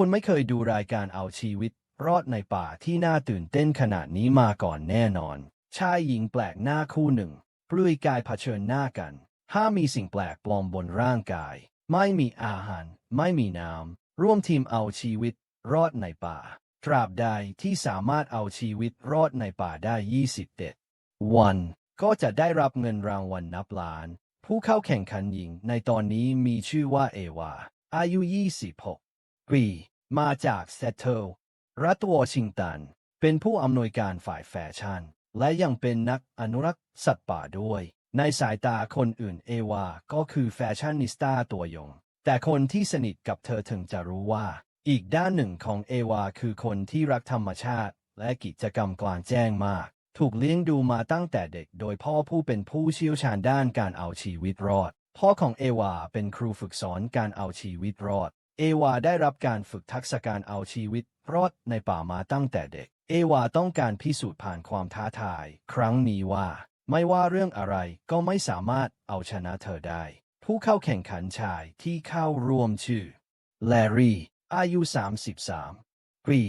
คุณไม่เคยดูรายการเอาชีวิต รอดในป่าที่น่าตื่นเต้นขนาดนี้มาก่อนแน่นอน ชายหญิงแปลกหน้าคู่หนึ่งปลุยกายเผชิญหน้ากัน ห้ามมีสิ่งแปลกปลอมบนร่างกาย ไม่มีอาหาร ไม่มีน้ำ ร่วมทีมเอาชีวิต รอดในป่า ตราบใดที่สามารถเอาชีวิตรอดในป่าได้20เด็ดวัน ก็จะได้รับเงินรางวัลนับล้าน ผู้เข้าแข่งขันหญิงในตอนนี้มีชื่อว่าเอวา อายุ 26 ปีมาจากเซตเทิลรัฐวอชิงตัน เป็นผู้อำนวยการฝ่ายแฟชั่น และยังเป็นนักอนุรักษ์สัตว์ป่าด้วย ในสายตาคนอื่นเอวา ก็คือแฟชั่นนิสต้าตัวยง แต่คนที่สนิทกับเธอถึงจะรู้ว่า อีกด้านหนึ่งของเอวาคือคนที่รักธรรมชาติ และกิจกรรมกลางแจ้งมาก ถูกเลี้ยงดูมาตั้งแต่เด็กโดยพ่อผู้เป็นผู้เชี่ยวชาญด้านการเอาชีวิตรอดพ่อของเอวาเป็นครูฝึกสอนการเอาชีวิตรอด เอวาได้รับการฝึกทักษะการเอาชีวิตรอดในป่ามาตั้งแต่เด็ก เอวาต้องการพิสูจน์ผ่านความท้าทาย ครั้งนี้ว่า ไม่ว่าเรื่องอะไรก็ไม่สามารถเอาชนะเธอได้ ผู้เข้าแข่งขันชายที่เข้าร่วมชื่อแลรี่ อายุ 33 ปี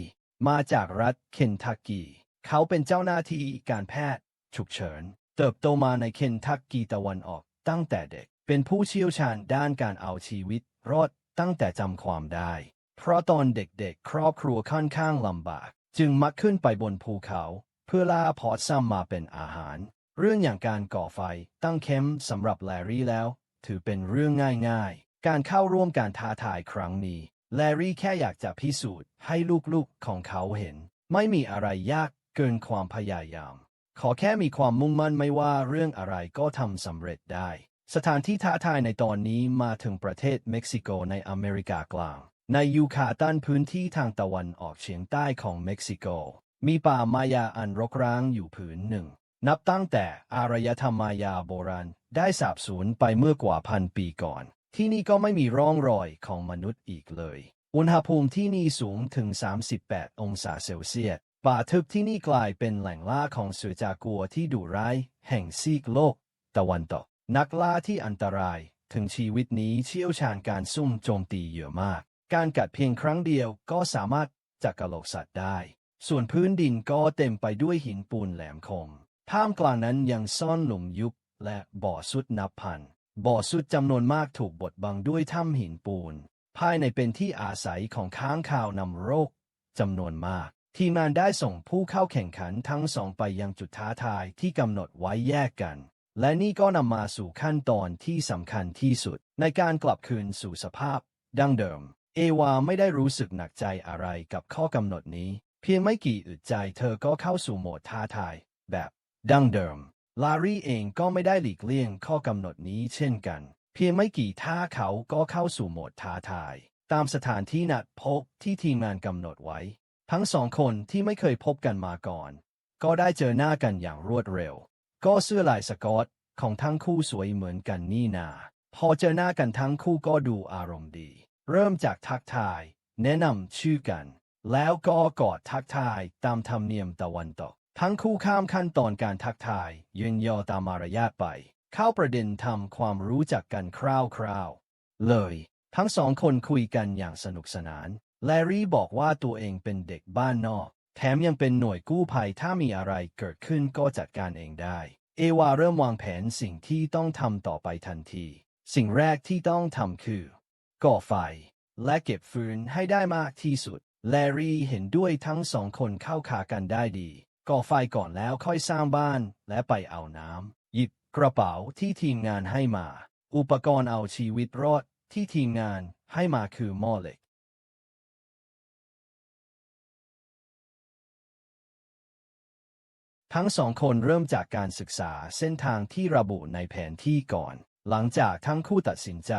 มาจากรัฐเคนทักกีเขาเป็นเจ้าหน้าที่การแพทย์ ฉุกเฉิน เติบโตมาในเคนทักกีตะวันออกตั้งแต่เด็ก เป็นผู้เชี่ยวชาญด้านการเอาชีวิตรอด ตั้งแต่จำความได้ เพราะตอนเด็กๆ ครอบครัวค่อนข้างลำบาก จึงมักขึ้นไปบนภูเขา เพื่อล่าพอดซัมมาเป็นอาหาร เรื่องอย่างการก่อไฟตั้งแคมสำหรับแลรี่แล้ว ถือเป็นเรื่องง่ายๆ การเข้าร่วมการท้าทายครั้งนี้ แลรี่แค่อยากจะพิสูจน์ให้ลูกๆของเขาเห็น ไม่มีอะไรยากเกินความพยายาม ขอแค่มีความมุ่งมั่นไม่ว่าเรื่องอะไรก็ทำสำเร็จได้ สถานที่ท้าทายในตอนนี้มาถึงประเทศเม็กซิโกในอเมริกากลาง ในยูคาตันพื้นที่ทางตะวันออกเฉียงใต้ของเม็กซิโก มีป่ามายาอันรกร้างอยู่ผืนหนึ่ง นับตั้งแต่อารยธรรมมายาโบราณได้สาบสูญไปเมื่อกว่าพันปีก่อน ที่นี่ก็ไม่มีร่องรอยของมนุษย์อีกเลย อุณหภูมิที่นี่สูงถึง 38 องศาเซลเซียสป่าทึบที่นี่กลายเป็นแหล่งล่าของเสือจากัวที่ดุร้ายแห่งซีกโลก ตะวันตก นักล่าที่อันตรายถึงชีวิตนี้เชี่ยวชาญการซุ่มโจมตีเยื่อมาก การกัดเพียงครั้งเดียวก็สามารถจักกะโหลกสัตว์ได้ ส่วนพื้นดินก็เต็มไปด้วยหินปูนแหลมคม ท่ามกลางนั้นยังซ่อนหลุมยุบและบ่อสุดนับพัน บ่อสุดจำนวนมากถูกบดบังด้วยถ้ำหินปูน ภายในเป็นที่อาศัยของค้างคาวนำโรคจำนวนมากทีมงานได้ส่งผู้เข้าแข่งขันทั้งสองไปยังจุดท้าทายที่กำหนดไว้แยกกัน และนี่ก็นำมาสู่ขั้นตอนที่สำคัญที่สุด ในการกลับคืนสู่สภาพ ดั้งเดิม เอวาไม่ได้รู้สึกหนักใจอะไรกับข้อกำหนดนี้ เพียงไม่กี่อึดใจเธอก็เข้าสู่โหมดท้าทาย แบบดั้งเดิม ลารีเองก็ไม่ได้หลีกเลี่ยงข้อกำหนดนี้เช่นกัน เพียงไม่กี่ท่าเขาก็เข้าสู่โหมดท้าทาย ตามสถานที่นัดพบที่ทีมงานกำหนดไว้ ทั้งสองคนที่ไม่เคยพบกันมาก่อน ก็ได้เจอหน้ากันอย่างรวดเร็ว ก็เสื้อลายสกอตของทั้งคู่สวยเหมือนกันนี่นา พอเจอหน้ากันทั้งคู่ก็ดูอารมณ์ดี เริ่มจากทักทาย แนะนำชื่อกัน แล้วก็กอดทักทายตามธรรมเนียมตะวันตก ทั้งคู่ข้ามขั้นตอนการทักทายยืนยอตามมารยาทไป เข้าประเด็นทำความรู้จักกันคร่าวๆ เลย ทั้งสองคนคุยกันอย่างสนุกสนาน แลรี่บอกว่าตัวเองเป็นเด็กบ้านนอก แถมยังเป็นหน่วยกู้ภัยถ้ามีอะไรเกิดขึ้นก็จัดการเองได้ เอวาเริ่มวางแผนสิ่งที่ต้องทำต่อไปทันที สิ่งแรกที่ต้องทำคือ ก่อไฟ และเก็บฟืนให้ได้มากที่สุด แลรี่เห็นด้วยทั้งสองคนเข้าขากันได้ดี ก่อไฟก่อนแล้วค่อยสร้างบ้านและไปเอาน้ำหยิบกระเป๋าที่ทีมงานให้มา อุปกรณ์เอาชีวิตรอดที่ทีมงานให้มาคือหม้อเหล็ก ทั้งสองคนเริ่มจากการศึกษาเส้นทางที่ระบุในแผนที่ก่อน หลังจากทั้งคู่ตัดสินใจ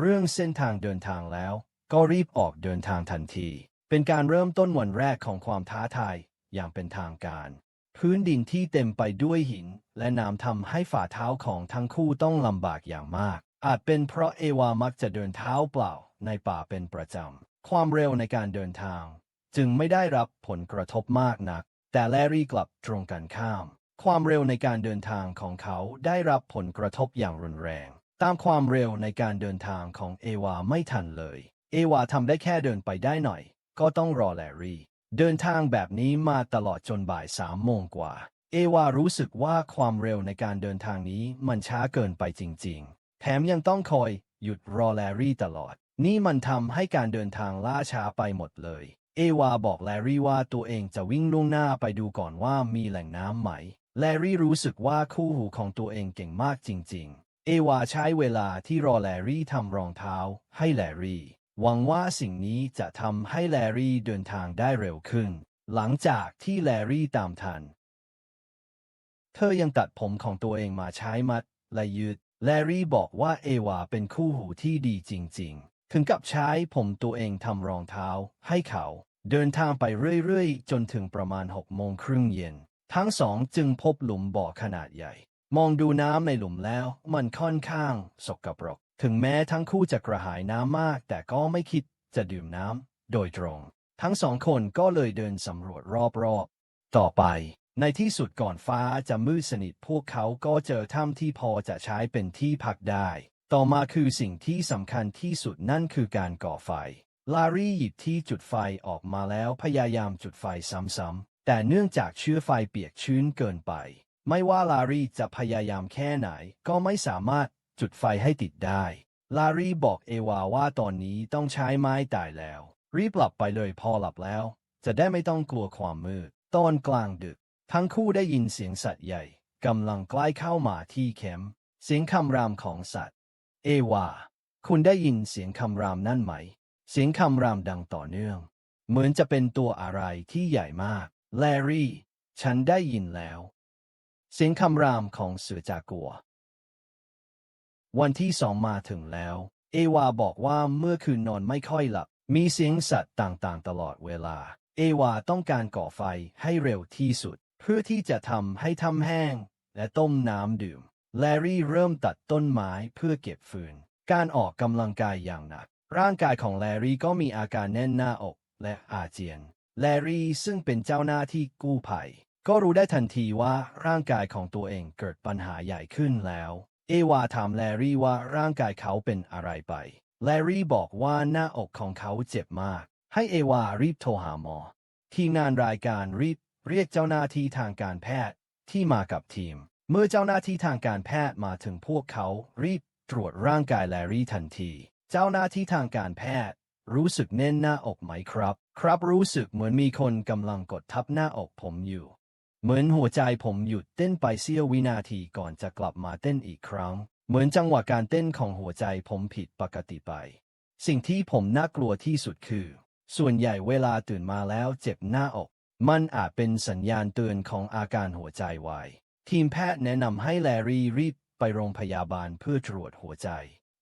เรื่องเส้นทางเดินทางแล้ว ก็รีบออกเดินทางทันที เป็นการเริ่มต้นวันแรกของความท้าทายอย่างเป็นทางการ พื้นดินที่เต็มไปด้วยหิน และน้ำทำให้ฝ่าเท้าของทั้งคู่ต้องลำบากอย่างมาก อาจเป็นเพราะเอวามักจะเดินเท้าเปล่าในป่าเป็นประจำ ความเร็วในการเดินทาง จึงไม่ได้รับผลกระทบมากนัก แต่แลรี่กลับตรงกันข้าม ความเร็วในการเดินทางของเขาได้รับผลกระทบอย่างรุนแรง ตามความเร็วในการเดินทางของเอวาไม่ทันเลย เอวาทำได้แค่เดินไปได้หน่อย ก็ต้องรอแลรี่ เดินทางแบบนี้มาตลอดจนบ่ายสามโมงกว่า เอวารู้สึกว่าความเร็วในการเดินทางนี้มันช้าเกินไปจริง ๆ แถมยังต้องคอยหยุดรอแลรี่ตลอด นี่มันทำให้การเดินทางล่าช้าไปหมดเลย เอวาบอกแลรี่ว่าตัวเองจะวิ่งล่วงหน้าไปดูก่อนว่ามีแหล่งน้ำไหม แลรี่รู้สึกว่าคู่หูของตัวเองเก่งมากจริง ๆ เอวาใช้เวลาที่รอแลรี่ทำรองเท้าให้แลรี่ หวังว่าสิ่งนี้จะทำให้แลรี่เดินทางได้เร็วขึ้น หลังจากที่แลรี่ตามทัน เธอยังตัดผมของตัวเองมาใช้มัดและยืด แลรี่บอกว่าเอวาเป็นคู่หูที่ดีจริง ๆ ถึงกับใช้ผมตัวเองทำรองเท้าให้เขา เดินทางไปเรื่อยๆ จนถึงประมาณหกโมงครึ่งเย็น ทั้งสองจึงพบหลุมบ่อขนาดใหญ่ มองดูน้ำในหลุมแล้วมันค่อนข้างสกปรก ถึงแม้ทั้งคู่จะกระหายน้ำมาก แต่ก็ไม่คิดจะดื่มน้ำโดยตรง ทั้งสองคนก็เลยเดินสำรวจรอบๆ ต่อไปในที่สุดก่อนฟ้าจะมืดสนิทพวกเขาก็เจอถ้ำที่พอจะใช้เป็นที่พักได้ ต่อมาคือสิ่งที่สำคัญที่สุดนั่นคือการก่อไฟ ลารีหยิบที่จุดไฟออกมาแล้วพยายามจุดไฟซ้ำๆ แต่เนื่องจากเชื้อไฟเปียกชื้นเกินไป ไม่ว่าลารีจะพยายามแค่ไหน ก็ไม่สามารถจุดไฟให้ติดได้ ลารีบอกเอวาว่าตอนนี้ต้องใช้ไม้ตายแล้ว รีบหลับไปเลยพอหลับแล้ว จะได้ไม่ต้องกลัวความมืด ตอนกลางดึก ทั้งคู่ได้ยินเสียงสัตว์ใหญ่กำลังใกล้เข้ามาที่แคมเสียงคำรามของสัตว์ เอวา คุณได้ยินเสียงคำรามนั่นไหม เสียงคำรามดังต่อเนื่อง เหมือนจะเป็นตัวอะไรที่ใหญ่มาก แลรี่ ฉันได้ยินแล้ว เสียงคำรามของเสือจากัว วันที่สองมาถึงแล้ว เอวาบอกว่าเมื่อคืนนอนไม่ค่อยหลับ มีเสียงสัตว์ต่างๆ ตลอดเวลา เอวาต้องการก่อไฟให้เร็วที่สุด เพื่อที่จะทำให้ทำแห้ง และต้มน้ำดื่ม แลรี่เริ่มตัดต้นไม้เพื่อเก็บฟืน การออกกำลังกายอย่างหนัก ร่างกายของแลรี่ก็มีอาการแน่นหน้าอกและอาเจียน แลรี่ซึ่งเป็นเจ้าหน้าที่กู้ภัย ก็รู้ได้ทันทีว่าร่างกายของตัวเองเกิดปัญหาใหญ่ขึ้นแล้ว เอวาถามแลรี่ว่าร่างกายเขาเป็นอะไรไป แลรี่บอกว่าหน้าอกของเขาเจ็บมาก ให้เอวารีบโทรหาหมอ ทีมงานรายการรีบเรียกเจ้าหน้าที่ทางการแพทย์ที่มากับทีม เมื่อเจ้าหน้าที่ทางการแพทย์มาถึงพวกเขารีบตรวจร่างกายแลรี่ทันที เจ้าหน้าที่ทางการแพทย์ รู้สึกแน่นหน้าอกไหมครับ ครับรู้สึกเหมือนมีคนกำลังกดทับหน้าอกผมอยู่ เหมือนหัวใจผมหยุดเต้นไปเสี้ยววินาทีก่อนจะกลับมาเต้นอีกครั้ง เหมือนจังหวะการเต้นของหัวใจผมผิดปกติไป สิ่งที่ผมน่ากลัวที่สุดคือ ส่วนใหญ่เวลาตื่นมาแล้วเจ็บหน้าอก มันอาจเป็นสัญญาณเตือนของอาการหัวใจวาย ทีมแพทย์แนะนำให้แลรี่รีบไปโรงพยาบาลเพื่อตรวจหัวใจ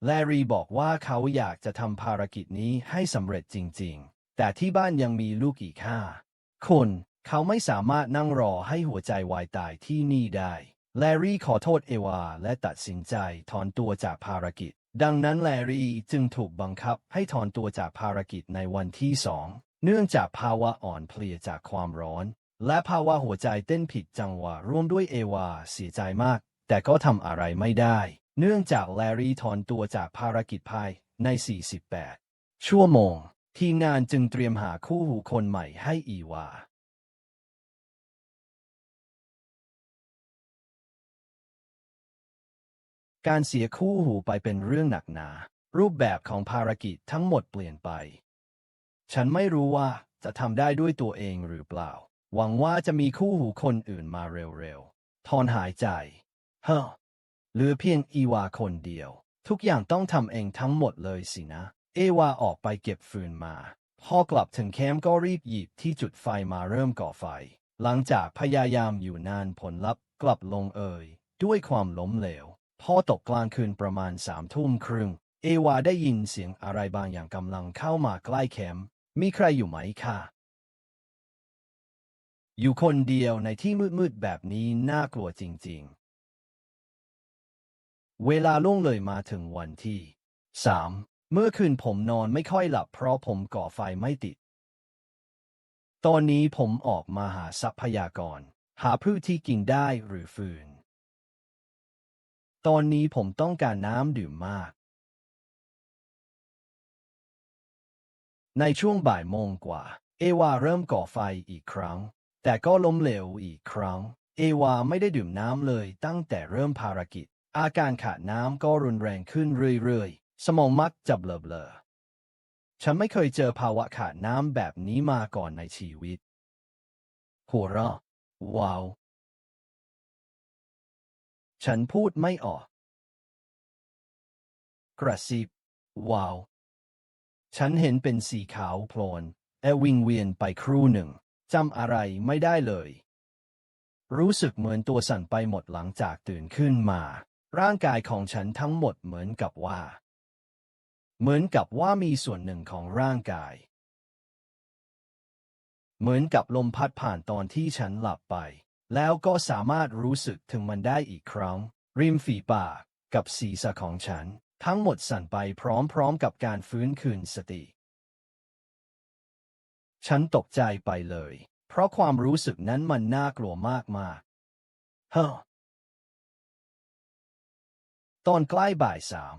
แลรี่บอกว่าเขาอยากจะทำภารกิจนี้ให้สำเร็จจริง ๆ แต่ที่บ้านยังมีลูกอีกห้าคนเขาไม่สามารถนั่งรอให้หัวใจวายตายที่นี่ได้ แลรี่ขอโทษเอวาและตัดสินใจถอนตัวจากภารกิจ ดังนั้นแลรี่จึงถูกบังคับให้ถอนตัวจากภารกิจในวันที่สอง เนื่องจากภาวะอ่อนเพลียจากความร้อน และภาวะหัวใจเต้นผิดจังหวะร่วมด้วยเอวาเสียใจมาก แต่ก็ทำอะไรไม่ได้ เนื่องจากแลรี่ถอนตัวจากภารกิจภายใน 48 ชั่วโมง ทีมงานจึงเตรียมหาคู่หูคนใหม่ให้อีวา การเสียคู่หูไปเป็นเรื่องหนักหนา รูปแบบของภารกิจทั้งหมดเปลี่ยนไป ฉันไม่รู้ว่าจะทำได้ด้วยตัวเองหรือเปล่า หวังว่าจะมีคู่หูคนอื่นมาเร็วๆถอนหายใจ เฮ้อเหลือเพียงอีวาคนเดียว ทุกอย่างต้องทำเองทั้งหมดเลยสินะ เอวาออกไปเก็บฟืนมา พอกลับถึงแคมป์ก็รีบหยิบที่จุดไฟมาเริ่มก่อไฟ หลังจากพยายามอยู่นานผลลัพธ์กลับลงเอยด้วยความล้มเหลว พอตกกลางคืนประมาณสามทุ่มครึ่ง เอวาได้ยินเสียงอะไรบางอย่างกำลังเข้ามาใกล้แคมป์มีใครอยู่ไหมคะ อยู่คนเดียวในที่มืดๆแบบนี้น่ากลัวจริงๆ เวลาล่วงเลยมาถึงวันที่สามเมื่อคืนผมนอนไม่ค่อยหลับเพราะผมก่อไฟไม่ติด ตอนนี้ผมออกมาหาทรัพยากร หาพืชที่กินได้หรือฟืน ตอนนี้ผมต้องการน้ำดื่มมาก ในช่วงบ่ายโมงกว่า เอวาเริ่มก่อไฟอีกครั้ง แต่ก็ล้มเหลวอีกครั้ง เอวาไม่ได้ดื่มน้ำเลยตั้งแต่เริ่มภารกิจ อาการขาดน้ำก็รุนแรงขึ้นเรื่อยๆ สมองมักจะเบลอๆฉันไม่เคยเจอภาวะขาดน้ำแบบนี้มาก่อนในชีวิต หัวเราะว้าว ฉันพูดไม่ออก กระซิบว้าว ฉันเห็นเป็นสีขาวโพลนและวิงเวียนไปครู่หนึ่ง จำอะไรไม่ได้เลย รู้สึกเหมือนตัวสั่นไปหมดหลังจากตื่นขึ้นมา ร่างกายของฉันทั้งหมดเหมือนกับว่า เหมือนกับว่ามีส่วนหนึ่งของร่างกาย เหมือนกับลมพัดผ่านตอนที่ฉันหลับไป แล้วก็สามารถรู้สึกถึงมันได้อีกครั้ง ริมฝีปากกับศีรษะของฉัน ทั้งหมดสั่นไปพร้อมๆกับการฟื้นคืนสติ ฉันตกใจไปเลย เพราะความรู้สึกนั้นมันน่ากลัวมากๆเฮ้อตอนใกล้บ่ายสาม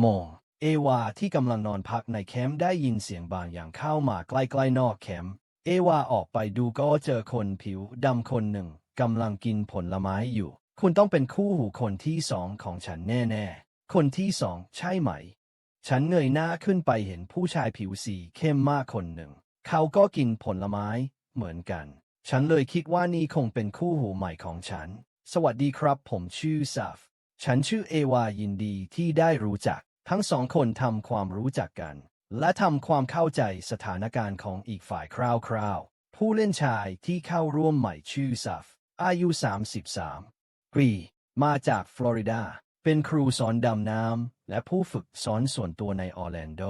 โมงเอวาที่กำลังนอนพักในแคมป์ได้ยินเสียงบางอย่างเข้ามาใกล้ๆนอกแคมป์เอวาออกไปดูก็เจอคนผิวดำคนหนึ่งกำลังกินผลไม้อยู่ คุณต้องเป็นคู่หูคนที่สองของฉันแน่ๆ คนที่สองใช่ไหม ฉันเงยหน้าขึ้นไปเห็นผู้ชายผิวสีเข้มมากคนหนึ่ง เขาก็กินผลไม้เหมือนกัน ฉันเลยคิดว่านี่คงเป็นคู่หูใหม่ของฉัน สวัสดีครับผมชื่อซัฟฉันชื่อเอวายินดีที่ได้รู้จัก ทั้งสองคนทำความรู้จักกัน และทำความเข้าใจสถานการณ์ของอีกฝ่ายคร่าวๆ ผู้เล่นชายที่เข้าร่วมใหม่ชื่อซัฟอายุ 33 ปี มาจากฟลอริดา เป็นครูสอนดำน้ำและผู้ฝึกสอนส่วนตัวในออร์แลนโด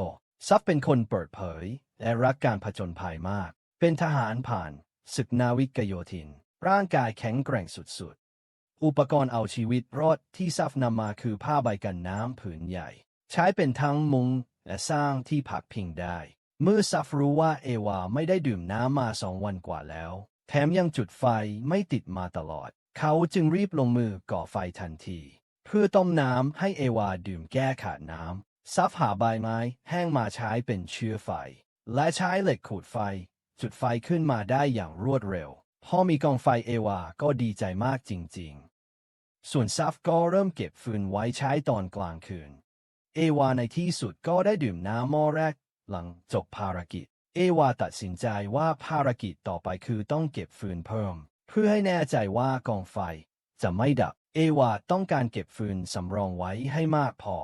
ซัฟเป็นคนเปิดเผย และรักการผจญภัยมาก เป็นทหารผ่านศึกนาวิกโยธิน ร่างกายแข็งแกร่งสุดๆ อุปกรณ์เอาชีวิตรอดที่ซัฟนำมาคือผ้าใบกันน้ำผืนใหญ่ ใช้เป็นทั้งมุงและสร้างที่พักพิงได้ เมื่อซัฟรู้ว่าเอวาไม่ได้ดื่มน้ำมาสองวันกว่าแล้ว แถมยังจุดไฟไม่ติดมาตลอด เขาจึงรีบลงมือก่อไฟทันที เพื่อต้มน้ำให้เอวาดื่มแก้ขาดน้ำ ซัฟหาใบไม้แห้งมาใช้เป็นเชื้อไฟ และใช้เหล็กขูดไฟ จุดไฟขึ้นมาได้อย่างรวดเร็ว พอมีกองไฟเอวาก็ดีใจมากจริงๆ ส่วนซัฟก็เริ่มเก็บฟืนไว้ใช้ตอนกลางคืน เอวาในที่สุดก็ได้ดื่มน้ำหม้อแรก หลังจบภารกิจ เอวาตัดสินใจว่าภารกิจต่อไปคือต้องเก็บฟืนเพิ่ม เพื่อให้แน่ใจว่ากองไฟจะไม่ดับ เอวาต้องการเก็บฟืนสำรองไว้ให้มากพอ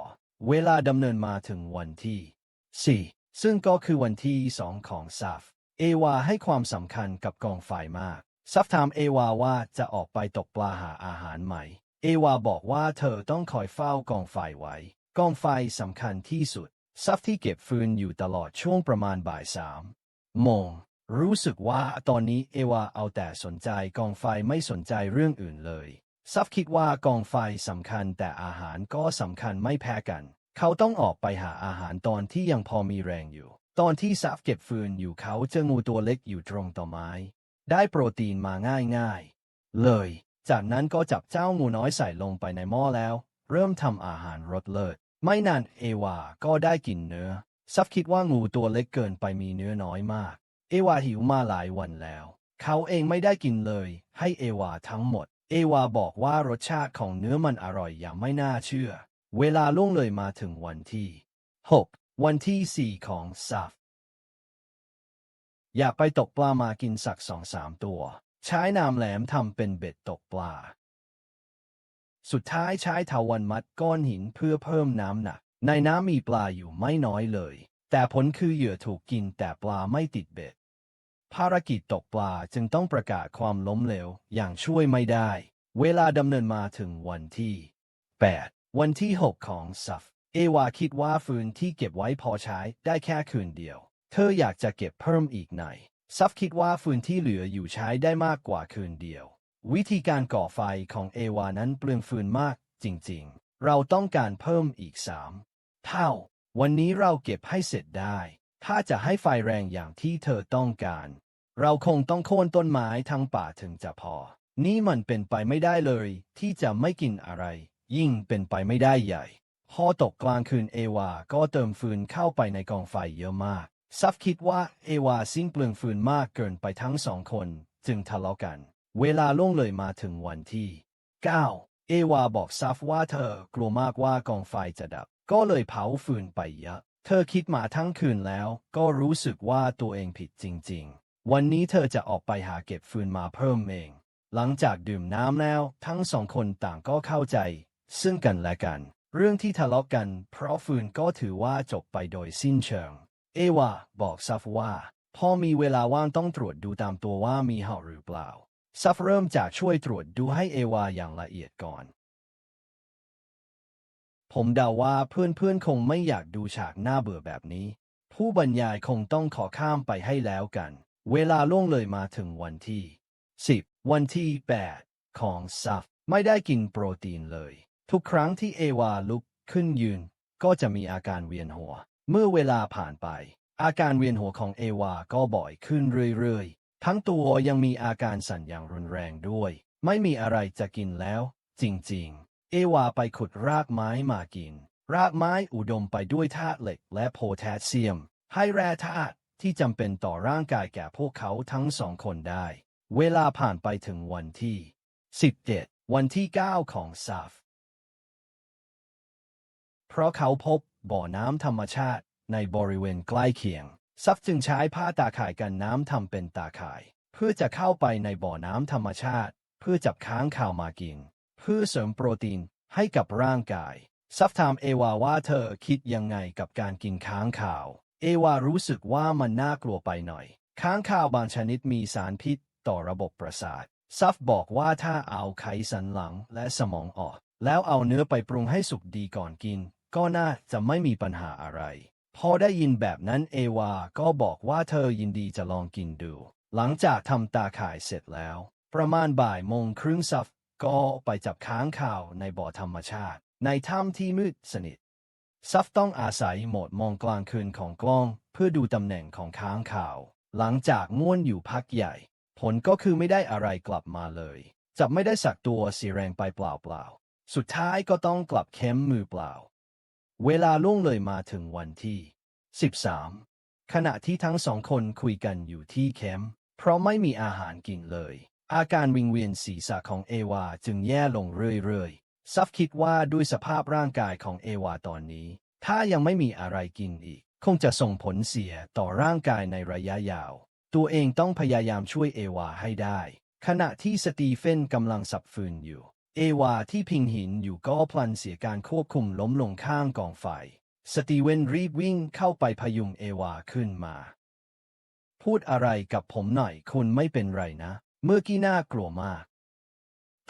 เวลาดำเนินมาถึงวันที่ 4 ซึ่งก็คือวันที่สองของซัฟเอวาให้ความสำคัญกับกองไฟมาก ซัฟถามเอวาว่าจะออกไปตกปลาหาอาหารไหมเอวาบอกว่าเธอต้องคอยเฝ้ากองไฟไว้ กองไฟสำคัญที่สุด ซัฟที่เก็บฟืนอยู่ตลอดช่วงประมาณบ่ายสามโมง รู้สึกว่าตอนนี้เอวาเอาแต่สนใจกองไฟไม่สนใจเรื่องอื่นเลย ซัฟคิดว่ากองไฟสำคัญแต่อาหารก็สำคัญไม่แพ้กัน เขาต้องออกไปหาอาหารตอนที่ยังพอมีแรงอยู่ ตอนที่ซัฟเก็บฟืนอยู่เขาเจองูตัวเล็กอยู่ตรงต้นไม้ ได้โปรตีนมาง่ายๆ เลย จากนั้นก็จับเจ้างูน้อยใส่ลงไปในหม้อแล้ว เริ่มทำอาหารรสเลิศไม่นานเอวาก็ได้กินเนื้อ ซัฟคิดว่างูตัวเล็กเกินไปมีเนื้อน้อยมาก เอวาหิวมาหลายวันแล้ว เขาเองไม่ได้กินเลย ให้เอวาทั้งหมดเอวาบอกว่ารสชาติของเนื้อมันอร่อยอย่างไม่น่าเชื่อ เวลาล่วงเลยมาถึงวันที่ 6 วันที่ 4 ของซัฟอยากไปตกปลามากินสักสองสามตัว ใช้น้ำแหลมทำเป็นเบ็ดตกปลา สุดท้ายใช้เถาวันมัดก้อนหินเพื่อเพิ่มน้ำหนัก ในน้ำมีปลาอยู่ไม่น้อยเลย แต่ผลคือเหยื่อถูกกินแต่ปลาไม่ติดเบ็ด ภารกิจตกปลาจึงต้องประกาศความล้มเหลวอย่างช่วยไม่ได้ เวลาดำเนินมาถึงวันที่ 8 วันที่ 6 ของซัฟเอวาคิดว่าฟืนที่เก็บไว้พอใช้ได้แค่คืนเดียว เธออยากจะเก็บเพิ่มอีกหน่อยซัฟคิดว่าฟืนที่เหลืออยู่ใช้ได้มากกว่าคืนเดียว วิธีการก่อไฟของเอวานั้นเปลืองฟืนมากจริงๆ เราต้องการเพิ่มอีกสามเท่า วันนี้เราเก็บให้เสร็จได้ ถ้าจะให้ไฟแรงอย่างที่เธอต้องการ เราคงต้องโค่นต้นไม้ทั้งป่าถึงจะพอ นี่มันเป็นไปไม่ได้เลย ที่จะไม่กินอะไร ยิ่งเป็นไปไม่ได้ใหญ่ พอตกกลางคืนเอวา ก็เติมฟืนเข้าไปในกองไฟเยอะมาก ซัฟคิดว่าเอวาสิ้นเปลืองฟืนมากเกินไปทั้งสองคน จึงทะเลาะกัน เวลาล่วงเลยมาถึงวันที่ 9 เอวาบอกซัฟว่าเธอกลัวมากว่ากองไฟจะดับ ก็เลยเผาฟืนไปเยอะ เธอคิดมาทั้งคืนแล้ว ก็รู้สึกว่าตัวเองผิดจริง ๆ วันนี้เธอจะออกไปหาเก็บฟืนมาเพิ่มเอง หลังจากดื่มน้ำแล้ว ทั้งสองคนต่างก็เข้าใจ ซึ่งกันและกัน เรื่องที่ทะเลาะกัน เพราะฟืนก็ถือว่าจบไปโดยสิ้นเชิง เอวาบอกซัฟว่า พอมีเวลาว่างต้องตรวจดูตามตัวว่ามีเห่าหรือเปล่าซัฟเริ่มจากช่วยตรวจดูให้เอวาอย่างละเอียดก่อน ผมเดาว่าเพื่อนๆ คงไม่อยากดูฉากน่าเบื่อแบบนี้ ผู้บรรยายคงต้องขอข้ามไปให้แล้วกัน เวลาล่วงเลยมาถึงวันที่ 10 วันที่ 8 ของซัฟไม่ได้กินโปรตีนเลย ทุกครั้งที่เอวาลุกขึ้นยืน ก็จะมีอาการเวียนหัว เมื่อเวลาผ่านไป อาการเวียนหัวของเอวาก็บ่อยขึ้นเรื่อยๆ ทั้งตัวยังมีอาการสั่นอย่างรุนแรงด้วย ไม่มีอะไรจะกินแล้ว จริงๆ เอวาไปขุดรากไม้มากิน รากไม้อุดมไปด้วยธาตุเหล็กและโพแทสเซียม ให้แร่ธาตุที่จำเป็นต่อร่างกายแก่พวกเขาทั้งสองคนได้ เวลาผ่านไปถึงวันที่ 17 วันที่ 9 ของซัฟเพราะเขาพบบ่อน้ำธรรมชาติในบริเวณใกล้เคียง ซัฟจึงใช้ผ้าตาข่ายกันน้ำทำเป็นตาข่าย เพื่อจะเข้าไปในบ่อน้ำธรรมชาติ เพื่อจับค้างข่าวมากิน เพื่อเสริมโปรตีนให้กับร่างกาย ซัฟถามเอวาว่าเธอคิดยังไงกับการกินค้างข่าว เอวารู้สึกว่ามันน่ากลัวไปหน่อย ค้างข่าวบางชนิดมีสารพิษต่อระบบประสาท ซัฟบอกว่าถ้าเอาไขสันหลังและสมองออก แล้วเอาเนื้อไปปรุงให้สุกดีก่อนกิน ก็น่าจะไม่มีปัญหาอะไร พอได้ยินแบบนั้นเอวาก็บอกว่าเธอยินดีจะลองกินดู หลังจากทำตาข่ายเสร็จแล้ว ประมาณบ่ายโมงครึ่งซัฟ ก็ไปจับค้างข่าวในบ่อธรรมชาติ ในถ้ำที่มืดสนิทซัฟต้องอาศัยโหมดมองกลางคืนของกล้อง เพื่อดูตำแหน่งของค้างข่าว หลังจากง่วนอยู่พักใหญ่ ผลก็คือไม่ได้อะไรกลับมาเลย จับไม่ได้สักตัวสีแรงไปเปล่าๆ สุดท้ายก็ต้องกลับเข้มมือเปล่า เวลาล่วงเลยมาถึงวันที่ 13 ขณะที่ทั้งสองคนคุยกันอยู่ที่แคมเพราะไม่มีอาหารกินเลย อาการวิงเวียนศีรษะของเอวาจึงแย่ลงเรื่อยๆ ซัฟคิดว่าด้วยสภาพร่างกายของเอวาตอนนี้ ถ้ายังไม่มีอะไรกินอีก คงจะส่งผลเสียต่อร่างกายในระยะยาว ตัวเองต้องพยายามช่วยเอวาให้ได้ ขณะที่สตีเฟนกำลังสับฟืนอยู่ เอวาที่พิงหินอยู่ก็พลันเสียการควบคุมล้มลงข้างกองไฟ สตีเวนรีบวิ่งเข้าไปพยุงเอวาขึ้นมา พูดอะไรกับผมหน่อยคุณไม่เป็นไรนะ เมื่อกี้น่ากลัวมาก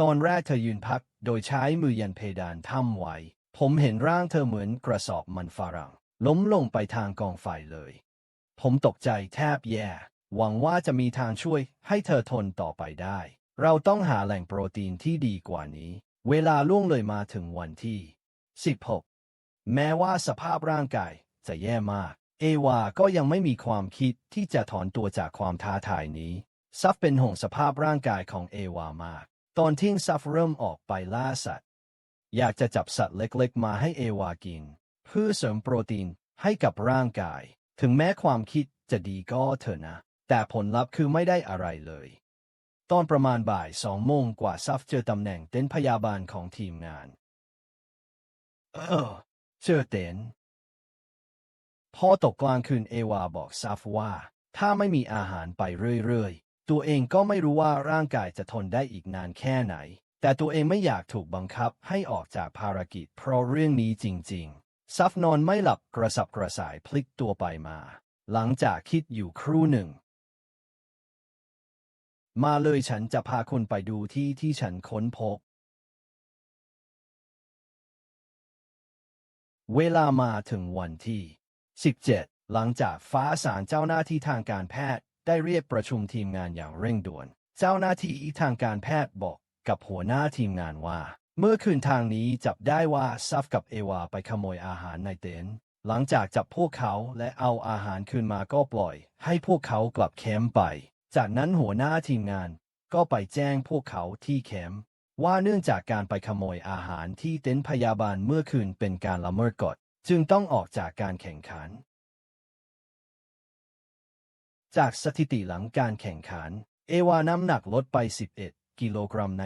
ตอนแรกเธอยืนพักโดยใช้มือยันเพดานถ้ำไว้ ผมเห็นร่างเธอเหมือนกระสอบมันฝรั่ง ล้มลงไปทางกองไฟเลย ผมตกใจแทบแย่ หวังว่าจะมีทางช่วยให้เธอทนต่อไปได้ เราต้องหาแหล่งโปรตีนที่ดีกว่านี้ เวลาล่วงเลยมาถึงวันที่ 16 แม้ว่าสภาพร่างกายจะแย่มาก เอวาก็ยังไม่มีความคิดที่จะถอนตัวจากความท้าทายนี้ ซัฟเป็นห่วงสภาพร่างกายของเอวามาก ตอนที่ซัฟเริ่มออกไปล่าสัตว์ อยากจะจับสัตว์เล็กๆ มาให้เอวากิน เพื่อเสริมโปรตีนให้กับร่างกาย ถึงแม้ความคิดจะดีก็เถอะนะ แต่ผลลัพธ์คือไม่ได้อะไรเลย ตอนประมาณบ่ายสองโมงกว่าซัฟเจอตำแหน่งเต็นท์พยาบาลของทีมงาน เออเจอเต็นท์พอตกกลางคืนเอวาบอกซัฟว่า ถ้าไม่มีอาหารไปเรื่อยๆ ตัวเองก็ไม่รู้ว่าร่างกายจะทนได้อีกนานแค่ไหน แต่ตัวเองไม่อยากถูกบังคับให้ออกจากภารกิจ เพราะเรื่องนี้จริง ๆ ซัฟนอนไม่หลับกระสับกระส่ายพลิกตัวไปมา หลังจากคิดอยู่ครู่หนึ่ง มาเลยฉันจะพาคุณไปดูที่ที่ฉันค้นพบ เวลามาถึงวันที่ 17 หลังจากฟ้าสารเจ้าหน้าที่ทางการแพทย์ ได้เรียกประชุมทีมงานอย่างเร่งด่วน เจ้าหน้าที่ทางการแพทย์บอกกับหัวหน้าทีมงานว่า เมื่อคืนทางนี้จับได้ว่าซัฟกับเอวาไปขโมยอาหารในเต็นท์หลังจากจับพวกเขาและเอาอาหารคืนมาก็ปล่อย ให้พวกเขากลับแคมป์ไป จากนั้นหัวหน้าทีมงานก็ไปแจ้งพวกเขาที่แคมป์ว่าเนื่องจากการไปขโมยอาหารที่เต็นท์พยาบาลเมื่อคืนเป็นการละเมิดกฎจึงต้องออกจากการแข่งขัน จากสถิติหลังการแข่งขัน เอวาน้ำหนักลดไป 11 กิโลกรัมใน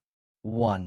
17 วัน